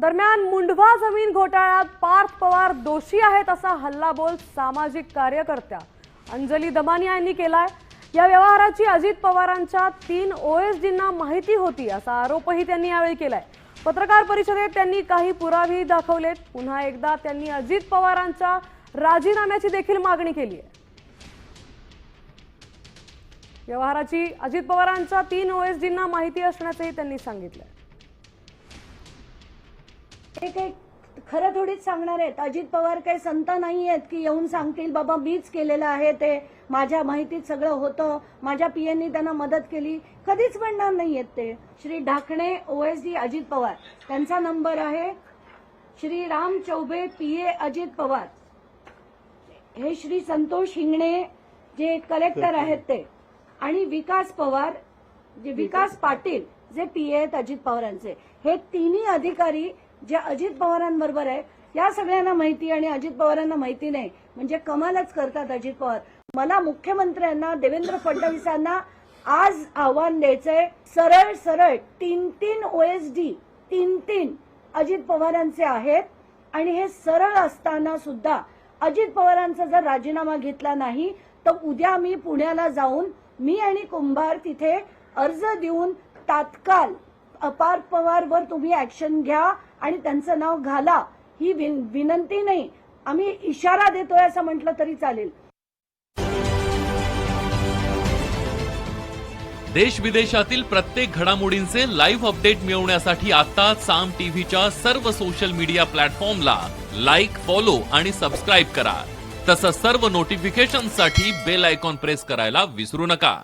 दरम्यान मुंढवा जमीन घोटाळ्यात पार्थ पवार दोषी आहेत असा हल्लाबोल सामाजिक कार्यकर्त्या अंजली दमानिया यांनी केलाय. या व्यवहाराची अजित पवारांच्या तीन ओएसडींना माहिती होती असा आरोपही त्यांनी यावेळी केलाय. पत्रकार परिषदेत त्यांनी काही पुरावेही दाखवलेत. पुन्हा एकदा त्यांनी अजित पवारांच्या राजीनाम्याची देखील मागणी केली आहे. व्यवहाराची अजित पवारांच्या तीन ओएसडींना माहिती असण्याचंही त्यांनी सांगितलं ते काही खरं थोडीच सांगणार आहेत. अजित पवार काही संत नाही आहेत की येऊन सांगतील बाबा मीच केलेलं आहे ते. माझ्या माहितीत सगळं होतं. माझ्या पीएननी त्यांना मदत केली. कधीच म्हणणार नाही आहेत ते. श्री ढाकणे ओएसडी अजित पवार. त्यांचा नंबर आहे. श्री राम चौबे पीए अजित पवार. हे श्री संतोष हिंगणे जे कलेक्टर आहेत ते. आणि विकास पवार जे विकास पाटील जे पीए आहेत अजित पवारांचे. हे तिन्ही अधिकारी जे अजित पवारांबरोबर आहे या सगळ्यांना माहिती आणि अजित पवारांना माहिती नाही म्हणजे कमालच करतात अजित पवार. मला मुख्यमंत्र्यांना देवेंद्र फडणवीसांना आज आव्हान द्यायचंय सरळ सरळ तीन तीन ओएसडी तीन तीन अजित पवारांचे आहेत. आणि हे सरळ असताना सुद्धा अजित पवारांचा जर राजीनामा घेतला नाही तर उद्या मी पुण्याला जाऊन मी आणि कुंभार तिथे अर्ज देऊन तात्काळ अपार पवारवर तुम्ही ऍक्शन घ्या. आणि त्यांचं नाव घाला ही विनंती नाही. आम्ही इशारा देतोय असं म्हटलं तरी चालेल. देश विदेशातील प्रत्येक घडामोडींचे लाईव्ह अपडेट मिळवण्यासाठी आता साम टीव्हीच्या सर्व सोशल मीडिया प्लॅटफॉर्मला लाईक फॉलो आणि सबस्क्राईब करा. तसंच सर्व नोटिफिकेशनसाठी बेल आयकॉन प्रेस करायला विसरू नका.